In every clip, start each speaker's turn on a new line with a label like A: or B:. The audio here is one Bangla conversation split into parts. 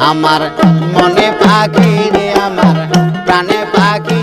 A: আমার মনে পাখি রে আমার প্রাণে পাখি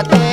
A: Espérate.